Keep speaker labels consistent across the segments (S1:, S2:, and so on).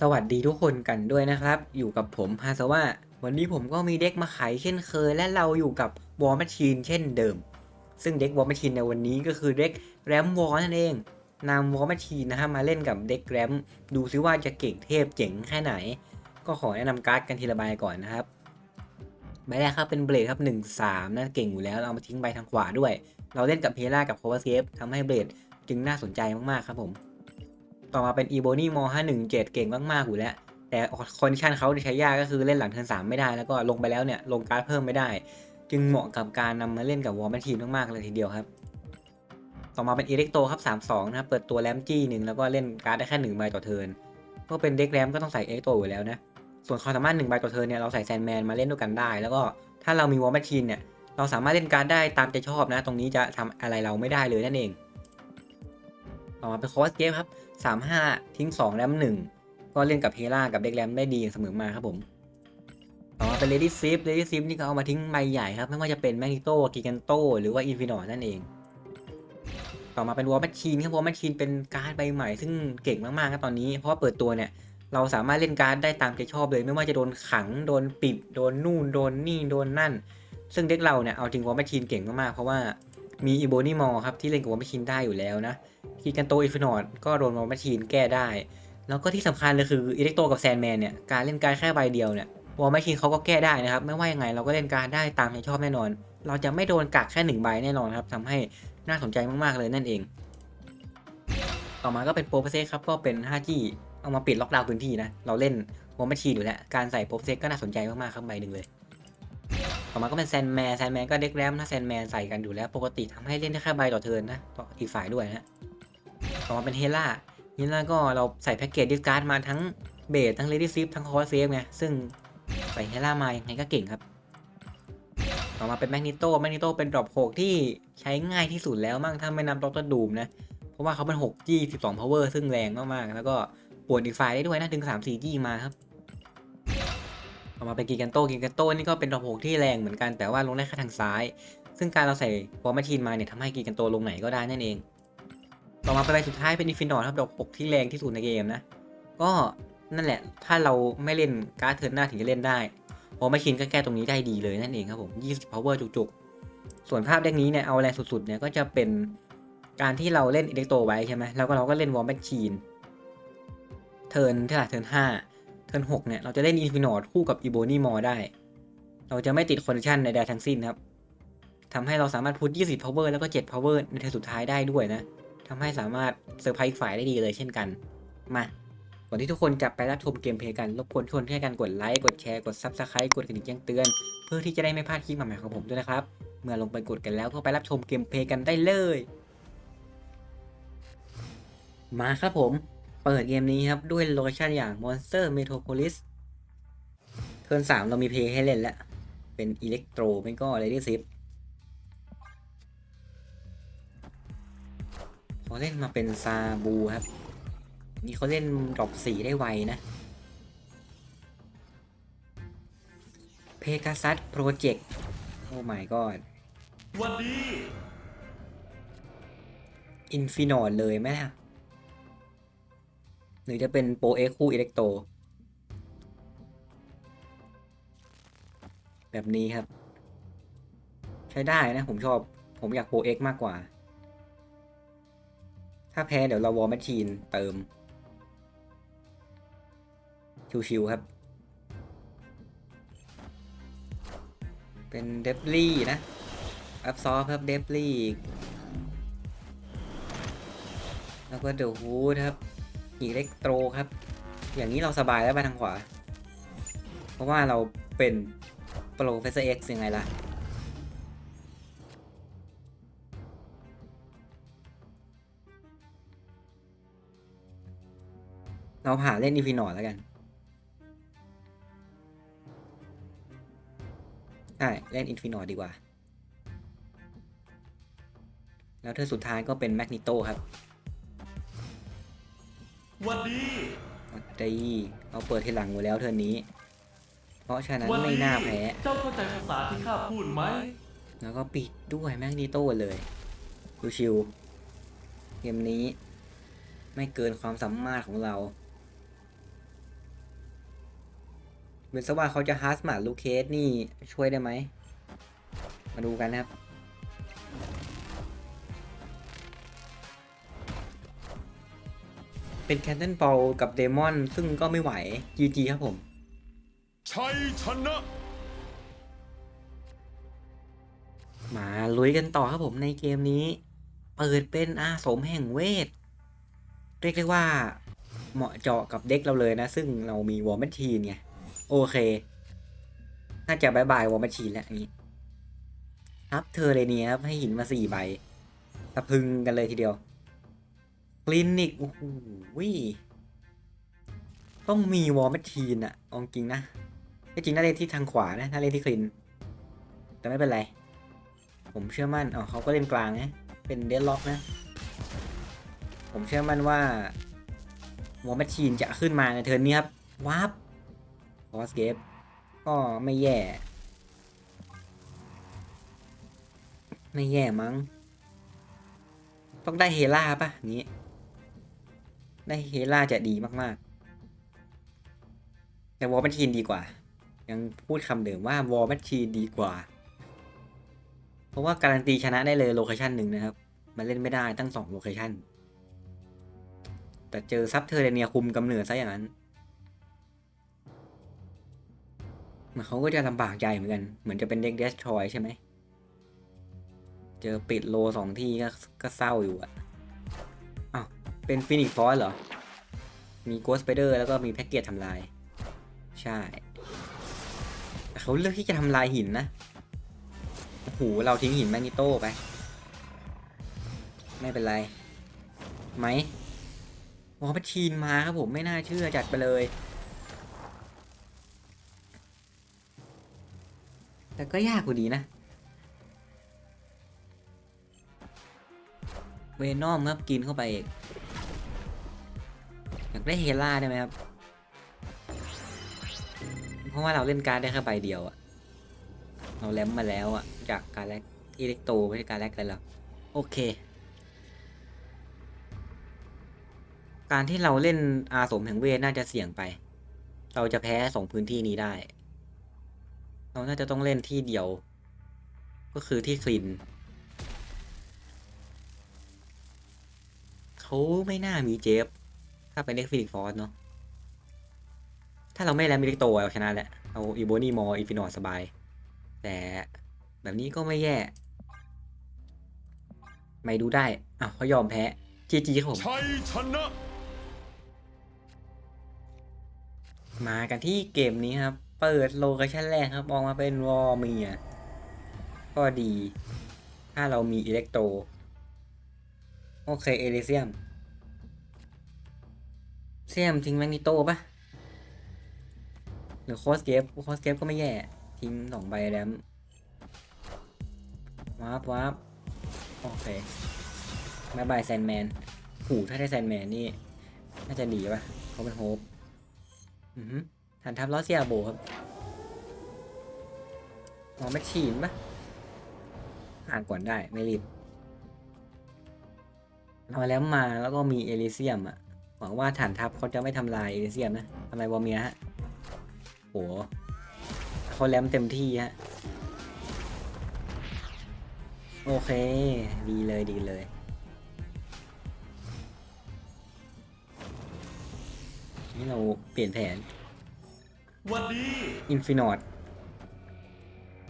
S1: สวัสดีทุกคนกันด้วยนะครับ อยู่กับผมฮาซาวะวันนี้ผมก็มีเด็กมาขายเช่นเคย และเราอยู่กับวอร์ม c ชีนเช่นเดิม ซึ่งเด็กวอร์ม c ชีนในวันนี้ก็คือเด็กแรมวอร์นั่นเองนำวอร์ม c ชีนนะฮะมาเล่นกับเด็กแรมดูซิว่าจะเก่งเทพเจ๋งแค่ไหน ก็ขอแนะนำการ์ดกันทีละใบก่อนนะครับใบแรกครับเป็นเบลดครับ 1 3นั่นเก่งอยู่แล้วเราเอามาทิ้งใบทางขวาด้วย เราเล่นกับเฮล่ากับโคเวอร์เซฟทำให้เบลดจึงน่าสนใจมากๆครับผม ต่อมาเป็นอีโบนี่ม517 เก่งมากๆอยู่แล้ว แต่คอนดิชันเขาใช้ยากก็คือเล่นหลังเทิร์น3ไม่ได้ แล้วก็ลงไปแล้วเนี่ยลงการ์ดเพิ่มไม่ได้ จึงเหมาะกับการนำมาเล่นกับวอร์มทีมมากๆเลยทีเดียวครับ ต่อมาเป็นอีเล็กโตครับ32นะครับเปิดตัวแรมจี้หนึ่งแล้วก็เล่นการ์ดได้แค่หนึ่งใบต่อเทิร์นก็เป็นเด็กแรมก็ต้องใส่เอ็กโตอยู่แล้วนะ ส่วนความสามารถหนึ่งใบต่อเทิร์นเนี่ยเราใส่แซนแมนมาเล่นด้วยกันได้ แล้วก็ถ้าเรามีวอร์มทีมเนี่ยเราสามารถเล่นการ์ดได้ตามใจชอบนะ ตรงนี้จะทำอะไรเราไม่ได้เลยนั่นเอง ต่อมาเป็นคอสเกมครับ 35 ทิ้ง 2 แรม 1 ก็เล่นกับเฮล่ากับเด็กแรมได้ดีอย่างเสมอมาครับผมต่อมาเป็นเลดี้ซิฟเลดี้ซิฟนี่ก็เอามาทิ้งใบใหญ่ครับ ไม่ว่าจะเป็นแมกนิโตกิกันโตหรือว่าอินฟินอนั่นเอง ต่อมาเป็นวอลแมชชีนครับวอลแมชชีนเป็นการ์ดใบใหม่ซึ่งเก่งมากๆครับตอนนี้ เพราะว่าเปิดตัวเนี่ยเราสามารถเล่นการ์ดได้ตามใจชอบเลย ไม่ว่าจะโดนขังโดนปิด โดนนู่นโดนนี่โดนนั่น ซึ่งเด็กเราเนี่ยเอาจริงวอลแมชชีนเก่งมากๆเพราะว่า มีอีโบนี่มอครับที่เล่นกับวอลแมชชีนได้อยู่แล้วนะคีกันโตอิฟนอดก็โดนวอลแมชชีนแก้ได้ แล้วก็ที่สำคัญเลยคืออิเล็กโตกับแซนแมนเนี่ยการเล่นการแค่ใบเดียวเนี่ยวอลแมชชีนเขาก็แก้ได้นะครับ ไม่ว่ายังไงเราก็เล่นการได้ตามใจชอบแน่นอน เราจะไม่โดนกักแค่หนึ่งใบแน่นอนครับทำให้น่าสนใจมากๆเลยนั่นเอง ต่อมาก็เป็นโปรเซสครับก็เป็น 5G เอามาปิดล็อกดาวน์พื้นที่นะเราเล่นวอลแมชชีนอยู่แล้วการใส่โปรเซสก็น่าสนใจมากๆครับใบหนึ่งเลย ต่อมาก็เป็นแซนแมนแซนแมนก็เด็กแรมนะแซนแมนใส่กันอยู่แล้ว ปกติทำให้เล่นได้แค่ใบต่อเทินนะต่ออีกฝ่ายด้วยนะต่อมาเป็นเฮล่าเฮล่าก็เราใส่แพ็กเกจดิสการ์ดมาทั้งเบสทั้งเลดี้ซิฟทั้งคอร์เซฟไงซึ่งใส่เฮล่ามายังไงก็เก่งครับต่อมาเป็นแมกนิโตแมกนิโตเป็นดรอป6ที่ใช้ง่ายที่สุดแล้วมั่งถ้าไม่นับดรดูมนะเพราะว่าเขาเป็น6 G 12 power ซึ่งแรงมากๆแล้วก็ปวดอีกฝ่ายได้ด้วยนะถึง3 4 G มาครับ ต่อมาเป็นกิกันโตกิกันโตนี่ก็เป็นดรอป6ที่แรงเหมือนกันแต่ว่าลงได้แค่ทางซ้าย ซึ่งการเราใส่วอลมาชีนมาเนี่ยทำให้กิกันโตลงไหนก็ได้นั่นเอง ต่อมาเป็นใบสุดท้ายเป็นอินฟินอร์ครับดอกปกที่แรงที่สุดในเกมนะ ก็นั่นแหละถ้าเราไม่เล่นการ์ดเทิร์นหน้าถึงจะเล่นได้เพราะมาชินก็แก้ตรงนี้ได้ดีเลยนั่นเองครับผม20 power จุกๆ ส่วนภาพเด็กนี้เนี่ยเอาแรงสุดๆเนี่ยก็จะเป็นการที่เราเล่นอิเล็กโตไว้ใช่ไหมแล้วก็เราก็เล่นวอลแมชชีนเทิร์นเท่าไหร่เทิร์นห้า ทิร์นหกเนี่ยเราจะเล่นอินฟินอร์คู่กับอีโบนี่มอได้ เราจะไม่ติดคอนดิชันในใดทั้งสิ้นครับทำให้เราสามารถพุท20 power แล้วก็ 7 power ในเทิร์นสุดท้ายได้ด้วยนะทำให้สามารถเซอร์ไพรส์อีกฝ่ายได้ดีเลยเช่นกัน มาก่อนที่ทุกคนจะไปรับชมเกมเพลย์กัน รบกวนทุกคนช่วยกันกดไลค์ กดแชร์ กด Subscribe กดกระดิ่งแจ้งเตือน เพื่อที่จะได้ไม่พลาดคลิปใหม่ๆของผมด้วยนะครับ เมื่อลงไปกดกันแล้วก็ไปรับชมเกมเพลย์กันได้เลย มาครับผม เปิดเกมนี้ครับ ด้วยโลเคชั่นอย่าง Monster Metropolis เทิร์น3เรามีเพลย์ให้เล่นแล้ว เป็นอิเล็กโตรไม่ก็ Lady Sip เขาเล่นมาเป็นซาบูครับ นี่เขาเล่นดรอปสีได้ไวนะ เพกาซัสโปรเจกต์ โอ้ my god
S2: วันดี
S1: อินฟินอดเลยไหมล่ะ หรือจะเป็นโปรเอ็กคู่อิเล็กโต แบบนี้ครับ ใช้ได้นะ ผมชอบ ผมอยากโปรเอ็กมากกว่า ถ้าแพ้เดี๋ยวเราวอลแมชชีนเติม ชิวๆครับ เป็นเดบลี่นะ อัพซอฟครับเดบลี่แล้วก็เดอะฮูดครับ อิเล็กโตรครับ อย่างนี้เราสบายแล้วไปทางขวา เพราะว่าเราเป็นโปรเฟสเซอร์เอ็กซ์ยังไงล่ะเราผ่าเล่นอีฟีนอดแล้วกัน ใช่ เล่นอินฟินอดดีกว่า แล้วเธอสุดท้ายก็เป็นแมกนิโตครับ
S2: วันดี
S1: ตีเอาเปิดทีหลังไว้แล้วเทอร์นนี้ เพราะฉะนั้น
S2: วั
S1: ไม่
S2: ดี
S1: น่าแพ้
S2: เจ้าเข้าใจภาษาที่ข้าพูดไหม
S1: แล้วก็ปิดด้วยแมกนิโตเลยดูชิวๆเกมนี้ ไม่เกินความสามารถของเราเป็นสว่าเขาจะฮาร์สมาลูเคสนี่ช่วยได้ไหม มาดูกันนะครับ เป็นแคนเทนเปากับเดมอน ซึ่งก็ไม่ไหว GG ครับผม
S3: ชัยชนะ
S1: มาลุยกันต่อครับผมในเกมนี้ เปิดเป็นอาสมแห่งเวท เรียกได้ว่าเหมาะเจาะกับเด็กเราเลยนะ ซึ่งเรามีวอร์ม c ชีนไง โอเค น่าจะบายบายวอร์ม c ชีนแล้วนี้ครับเธอเลยเนี่ยครับให้หินมาสี่ใบตะพึงกันเลยทีเดียว คลินิกโอ้โหต้องมีวอร์ม c ชีนอะอาจริงนะที่จริงน่าเล่นที่ทางขวานะน่าเล่นที่คลิน แต่ไม่เป็นไร ผมเชื่อมั่นอ๋อเขาก็เล่นกลางนะเป็นเดดล็อกนะ ผมเชื่อมั่นว่าวอร์แมชชีนจะขึ้นมาในเทิร์นนี้ครับวาร์ปคอสเกปก็ไม่แย่ ไม่แย่มั้ง ต้องได้เฮล่าปะอย่างนี้ ได้เฮล่าจะดีมากๆ แต่วอร์แมชชีนดีกว่า ยังพูดคำเดิมว่าวอร์แมชชีนดีกว่า เพราะว่าการันตีชนะได้เลยโลเคชันหนึ่งนะครับ มันเล่นไม่ได้ตั้งสองโลเคชันแต่เจอซับเทอร์เรเนียคุมกำเนิดซะอย่างนั้นเหมือนเขาก็จะลำบากใจเหมือนกัน เหมือนจะเป็นเด็กเดสทรอยใช่ไหม เจอปิดโลสองที่ก็ก็เศร้าอยู่อะ เป็นฟินิกฟอสเหรอ มีโกสไปเดอร์แล้วก็มีแพ็กเกจทำลาย ใช่แต่เขาเลือกที่จะทำลายหินนะโอ้โหเราทิ้งหินแมกนิโต้ไป ไม่เป็นไรไหมวอลพัชชีนมาครับผมไม่น่าเชื่อจัดไปเลย แต่ก็ยากกว่าดีนะเวนอมครับกินเข้าไปอีก อยากได้เฮล่าได้ไหมครับ เพราะว่าเราเล่นการ์ดได้แค่ใบเดียวอะเราแลมมาแล้วอะจากการแลกอิเล็กโตไม่ใช่การแลกอะไรหรอโอเค การที่เราเล่นอาสมแห่งเวทน่าจะเสี่ยงไป เราจะแพ้สองพื้นที่นี้ได้ เราน่าจะต้องเล่นที่เดียว ก็คือที่คลินเขาไม่น่ามีเจฟ ถ้าเป็นเด็กฟินิกฟอร์สเนาะ ถ้าเราไม่แลมอิเล็กโตเราชนะแหละเอาอีโบนี่มออินฟินอสบาย แต่แบบนี้ก็ไม่แย่ ไม่ดูได้ อะเขายอมแพ้จีจีครับผม
S3: ชัยชนะ
S1: มากันที่เกมนี้ครับ เปิดโลเคชั่นแรกครับ ออกมาเป็นวอร์เมีย ก็ดี ถ้าเรามีอิเล็กโต โอเค เอลิเซียม เซียมทิ้งแมกนิโต้ปะหรือโคสเกฟโคสเกฟก็ไม่แย่ ทิ้งสองใบแรมวาร์ปวาร์ปโอเคบายบายแซนแมนหูถ้าได้แซนแมนนี่ น่าจะดีปะเขาเป็นโฮปอือฮึฐานทัพลอสเซียโบครับมองแมชชีนปะอ่านก่อนได้ไม่รีบเอาแล้วมาแล้วก็มีเอลิเซียมอะ หวังว่าฐานทัพเขาจะไม่ทำลายเอลิเซียมนะทำไมวอร์เมียฮะโหเขาแลมเต็มที่ฮะ โอเค ดีเลยดีเลย นี่เราเปลี่ยนแผน
S2: วันดี
S1: อินฟินอด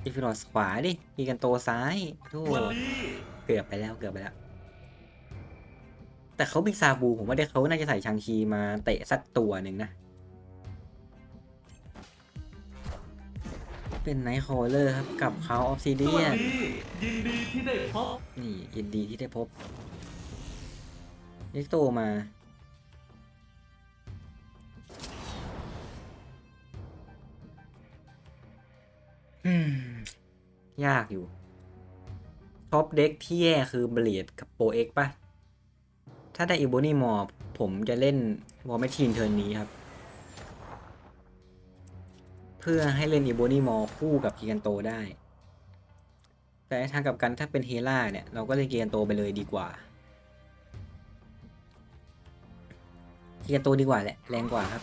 S1: อินฟินอดขวาดิมีกันโตซ้ายทู
S2: วันดี
S1: เกือบไปแล้วเกือบไปแล้ว แต่เขามีซาบูผมว่าเด็กเขาน่าจะใส่ชังชีมาเตะสักตัวหนึ่งนะ เป็นไนท์คอลเลอร์ครับกับเขาออฟซิเดียน
S2: ดียินดีที่ได้พบ
S1: นี่ยินดีที่ได้พบเล็กโตมาอืมยากอยู่ ท็อปเด็กที่แย่คือเบลดกับโปเอ็กป่ะ ถ้าได้อีโบนี่มอผมจะเล่นวอลแมชชีนเทิร์นนี้ครับ เพื่อให้เล่นอีโบนี่มอคู่กับกิกันโตได้ แต่ทางกับกันถ้าเป็นเฮล่าเนี่ย เราก็เล่นกิกันโตไปเลยดีกว่ากิกันโตดีกว่าแหละแรงกว่าครับ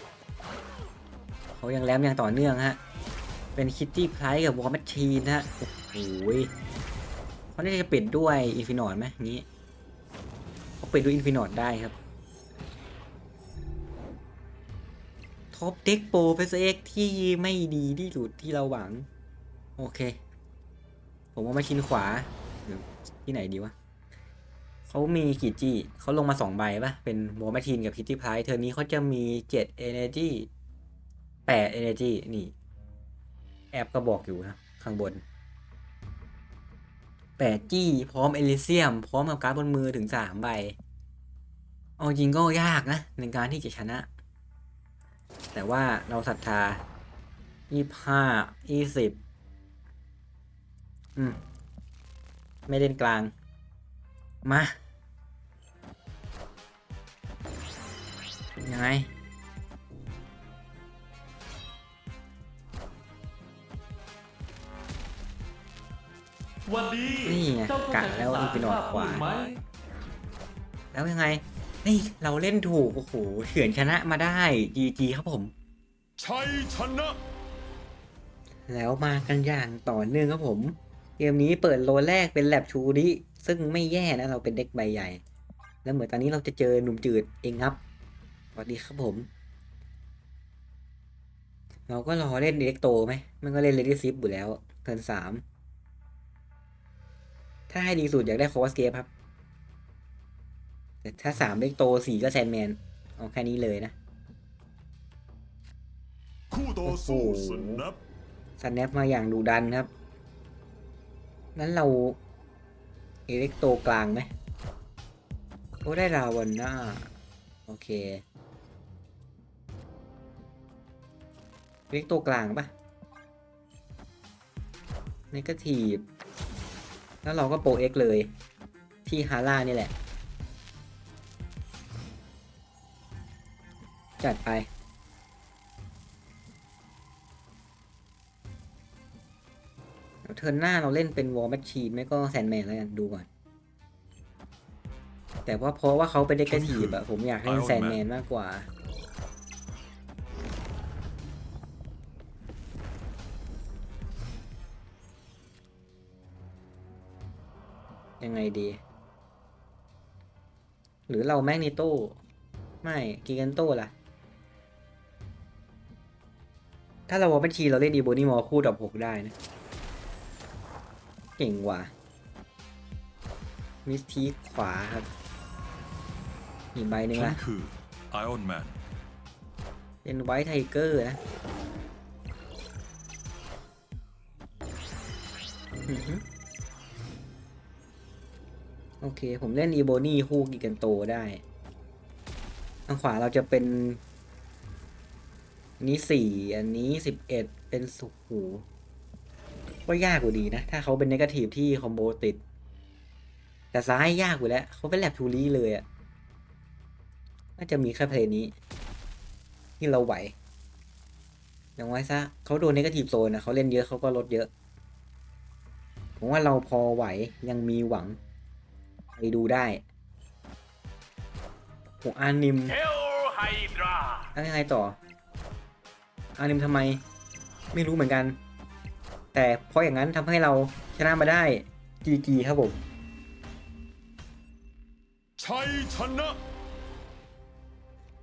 S1: เขายังแรมอย่างต่อเนื่องฮะ เป็นคิตตี้ไพร์กับวอลแมชชีนฮะ โอ้โหเขาน่าจะปิดด้วยอินฟินอดไหมงี้ เขาปิดด้วยอินฟินอดได้ครับท็อปเด็กโปรเฟสเอ็กที่ไม่ดีที่สุดที่เราหวัง โอเค ผมว่ามาชินขวา ที่ไหนดีวะเขามีกีจี้เขาลงมาสองใบปะเป็นวอลแมชชีนกับคิตตี้ไพร์เทอร์นี้เขาจะมีเจ็ดเอเนจีแปดเอเนจีนี่ แอปก็บอกอยู่นะ ข้างบน แปดจี้พร้อมเอลิเซียม พร้อมกับการ์ดบนมือถึงสามใบ เอาจริงก็ยากนะ ในการที่จะชนะ แต่ว่าเราศรัทธายี่ห้ายี่สิบอืม ไม่เล่นกลาง มา ยังไง
S2: วันนี้
S1: นี่ไง
S2: เจ้าต้อง
S1: กะ
S2: การ
S1: แล้ว
S2: ภาษา
S1: อินฟินอด
S2: ที่ข้
S1: ขวา
S2: พูดไหม
S1: แล้วยังไง นี่เราเล่นถูก โอ้โหเฉือนชนะมาได้ GG ครับผม
S3: ชัยชนะ
S1: แล้วมากันอย่างต่อเนื่องครับผม เกมนี้เปิดโลแรกเป็นแลบชูริซึ่งไม่แย่นะเราเป็นเด็กใบใหญ่ แล้วเหมือนตอนนี้เราจะเจอหนุ่มจืดเองครับสวัสดีครับผม เราก็รอเล่นเด็กโตไหม มันก็เล่นเลดี้ซิฟอยู่แล้วเทิร์นสาม ถ้าให้ดีสุดอยากได้คอสเกปครับ แต่ถ้าสามเด็กโตสี่ก็แซนแมน เอาแค่นี้เลยนะ
S3: คู่ต่อสู้
S1: โอ้โห
S3: สนับ
S1: สแนปมาอย่างดุดันครับ นั้นเราเอเล็กโตกลางไหมโอ้ได้ราวันน่าโอเคเอเล็กโตกลางปะนกาทีฟ แล้วเราก็โปรเอ็กเลย ที่ฮาร่านี่แหละ จัดไปเดี๋ยวเทิร์นหน้าเราเล่นเป็นวอลแมชชีนไม่ก็แซนแมนแล้วกัน ดูก่อน แต่ว่าเพราะว่าเขาเป็นเด็กทีฟอะผมอยากเล่นแซนแมนมากกว่า ยังไงดี หรือเราแมกนิโต้ไม่กิกันโต้ล่ะ ถ้าเราวอลแมชชีนเราเล่นอีโบนี่มอคู่ดับหกได้นะ เก่งว่ะมิสทีขวาครับ อีกใบหนึ่ง
S3: ฉัน
S1: ละ
S3: คือไอออนแมน
S1: เป็นไวท์ไทเกอร์นะอื้อหือ โอเค ผมเล่นอีโบนี่คู่กิกันโตได้ ทางขวาเราจะเป็น นี้สี่อันนี้สิบเอ็ดเป็นสุขหูก็ยากกว่าดีนะ ถ้าเขาเป็นเนกาทีฟที่คอมโบติด แต่ซ้ายยากอยู่แล้ว เขาเป็นแลบทูรี่เลยอะ่ะน่าจะมีแค่เพลงนี้ ที่เราไหว อย่างไว้ซะเขาโดนเนกาทีฟโซนนะเขาเล่นเยอะเขาก็ลดเยอะ ผมว่าเราพอไหวยังมีหวัง ไปดูได้โหอานิม
S4: เทลไฮดรา
S1: แล้วยังไงต่อ อานิมทำไม ไม่รู้เหมือนกัน แต่เพราะอย่างนั้นทำให้เราชนะมาได้ GG ครับผม
S3: ชัยชนะ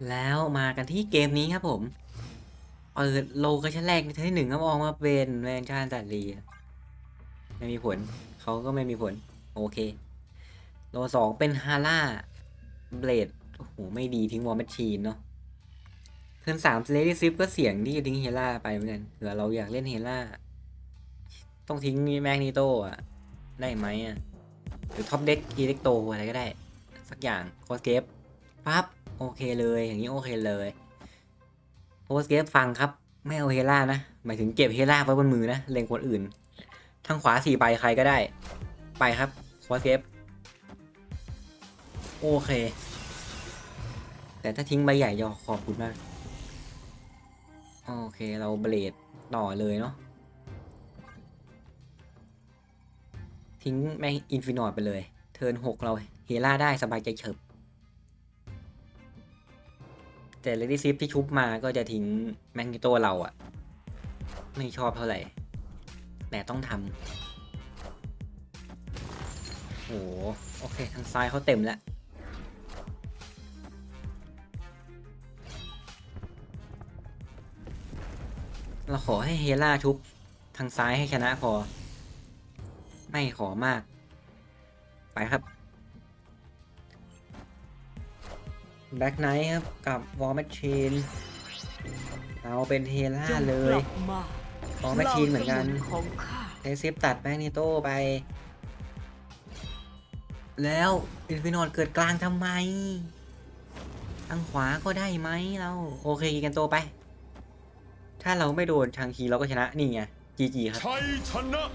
S1: แล้วมากันที่เกมนี้ครับผม เปิดโลกชั่นแรกในเทอร์นที่หนึ่งครับออกมาเป็นแวนชาญสัตลีไม่มีผล เขาก็ไม่มีผล โอเค โลสองเป็นฮาร่าเบลดโอ้โห ไม่ดีทิ้งวอลแมชชีนเนาะเทิร์นสามเลดี้ซิฟก็เสี่ยงที่จะทิ้งเฮล่าไปเหมือนกันเผื่อเราอยากเล่นเฮล่า ต้องทิ้งแมกนิโตอะ ได้ไหมอะ หรือท็อปเด็กอีเล็กโตอะไรก็ได้ สักอย่างโคสเกฟปั๊บโอเคเลยอย่างนี้โอเคเลยโคสเกฟฟังครับ ไม่เอาเฮล่านะ หมายถึงเก็บเฮล่าไว้บนมือนะเล็งคนอื่น ทางขวาสี่ใบใครก็ได้ ไปครับโคอเซฟ โอเค แต่ถ้าทิ้งใบใหญ่ยอขอบคุณมาก โอเคเราเบลดต่อเลยเนาะ ทิ้งแม่งอินฟินอตไปเลย เทิร์นหกเราเฮล่าได้สบายใจเฉิบ แต่เลดี้ซิฟที่ชุบมาก็จะทิ้งแมงกิโตเราอะไม่ชอบเท่าไหร่ แต่ต้องทำโอ้โหโอเค ทางซ้ายเขาเต็มแล้ว เราขอให้เฮล่าชุบทางซ้ายให้ชนะพอ ไม่ขอมาก ไปครับแบ็กไนท์ครับ กับวอลแมชชีนเอาเป็นเฮล่าเลย
S4: ลับมาว
S1: อลแมชชีนเหมือนกันเทซิฟตัดแมกนิโต้ไป แล้วอินฟินอดเกิดกลางทำไม ทางขวาก็ได้ไหมเรา โอเคกิกันโตไป ถ้าเราไม่โดนชางคีเราก็ชนะนี่ไงจีจีครับ
S3: ชัยชนะ